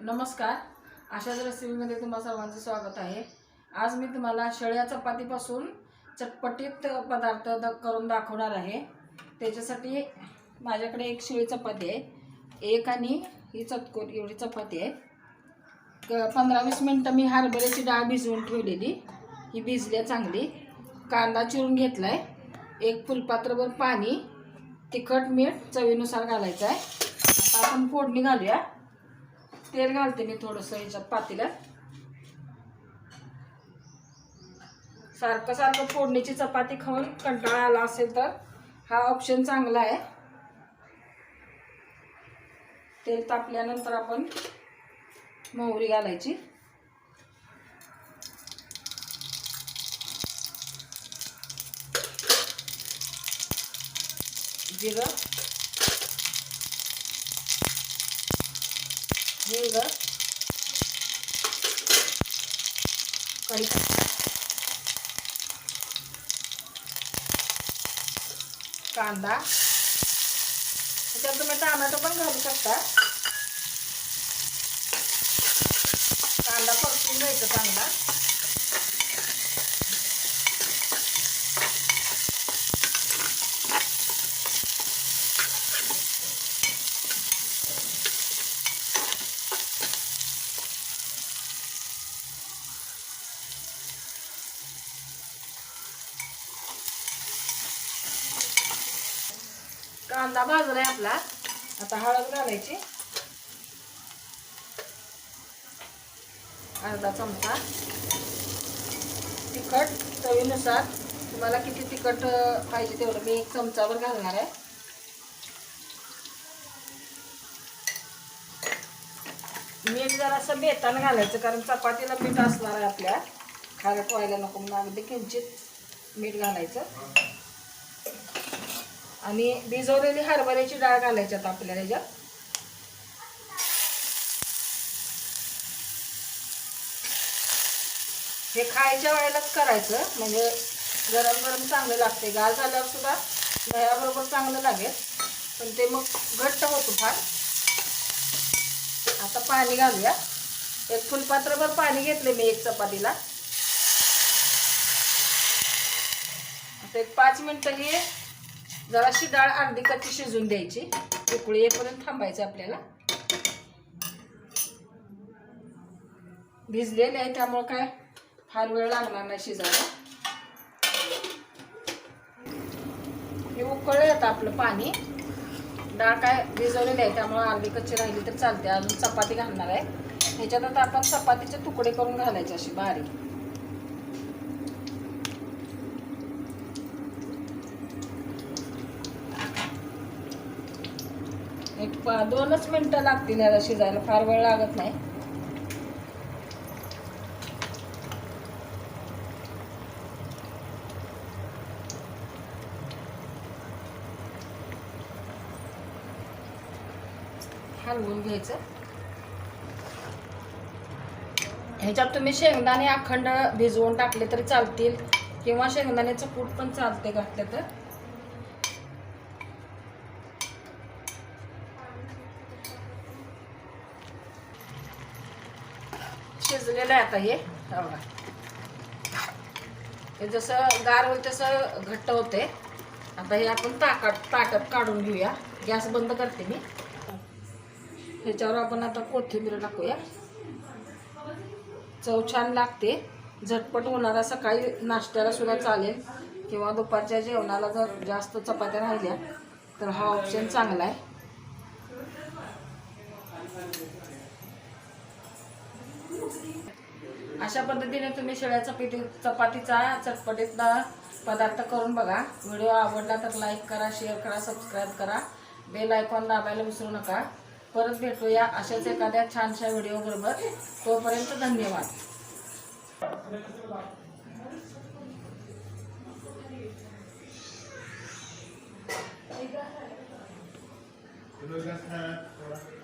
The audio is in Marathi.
नमस्कार. अशाच रेसिपीमध्ये तुम्हाला सर्वांचं स्वागत आहे. आज मी तुम्हाला शेळ्या चपातीपासून चटपटीत पदार्थ द करून दाखवणार आहे. त्याच्यासाठी माझ्याकडे एक शिळी चपाती आहे. एक आणि ही चतकोर एवढी चपाती आहे. क पंधरा वीस मिनटं मी हरभऱ्याची डाळ भिजवून ठेवलेली. ही भिजली आहे चांगली. कांदा चिरून घेतला आहे एक फुलपात्रभर पाणी तिखट मीठ चवीनुसार घालायचं आहे आता आपण फोडणी घालूया. तेल घालते मी थोडंसं ह्याच्यात पातीला सारखं सारखं फोडणीची चपाती खाऊन कंटाळा आला असेल तर हा ऑप्शन चांगला आहे. तेल तापल्यानंतर आपण मोहरी घालायची. जिरं. हिंग कढीपत्ता कांदा. त्याच्यात तुम्ही टोमॅटो पण घालू शकता. कांदा परतून घ्यायचा चांगला. कांदा भाजलाय आपला. आता हळद घालायची. अर्धा चमचा. तिखट चवीनुसार. तुम्हाला किती तिखट पाहिजे तेवढं. मी एक चमचावर घालणार आहे. मीठ जरासं बेतान घालायचं कारण चपातीला मीठ असणार आहे आपल्या. खारट व्हायला नको म्हणून अगदी किंचित मीठ घालायचं. आणि भिजवलेली हरभऱ्याची डाळ घालायची आता आपल्याला ह्याच्यात. हे खायच्या वेळेलाच करायचं म्हणजे गरम गरम चांगलं लागते गार झाल्यावर सुद्धा दह्याबरोबर चांगलं लागेल. पण ते मग घट्ट होतं फार. आता पाणी घालूया. एक फुलपात्रभर पाणी घेतले मी एक चपातीला. आता एक पाच मिनटं हे जराशी डाळ अर्धी कच्ची शिजून द्यायची. उकळी येईपर्यंत थांबायचं आपल्याला. भिजलेले आहे त्यामुळं काय फार वेळ लागणार नाही शिजायला. हे उकळलं आता आपलं पाणी. डाळ काय भिजवलेली आहे त्यामुळं अर्धी कच्ची राहिली तर चालते. अजून चपाती घालणार आहे. ह्याच्यात आता आपण चपातीचे तुकडे करून घालायचे अशी बारीक. एक दोनच मिनटं लागतील याला शिजायला. फार वेळ लागत नाही. हलवून घ्यायचं. ह्याच्यात तुम्ही शेंगदाणे अखंड भिजवून टाकले तरी चालतील. किंवा शेंगदाण्याचं कूट पण चालते घातलं तर. शिजलेलं आहे आता हे. बघा. हे जसं गार होईल तसं घट्ट होते. आता हे आपण ताकात ताटात काढून घेऊया. गॅस बंद करते मी. ह्याच्यावर आपण आता कोथिंबीर टाकूया. चव छान लागते. झटपट होणारा सकाळी नाश्त्याला सुद्धा चालेल. किंवा दुपारच्या जेवणाला जर जास्त चपात्या राहिल्या तर हा ऑप्शन चांगला आहे. अशा पद्धतीने तुम्ही शेळ्या चपाती चपातीचा चटपटीत पदार्थ करून बघा. व्हिडिओ आवडला तर लाईक करा शेअर करा सबस्क्राईब करा. बेल आयकॉन दाबायला विसरू नका. परत भेटूया अशाच एखाद्या छानशा व्हिडिओबरोबर तोपर्यंत धन्यवाद. Hello.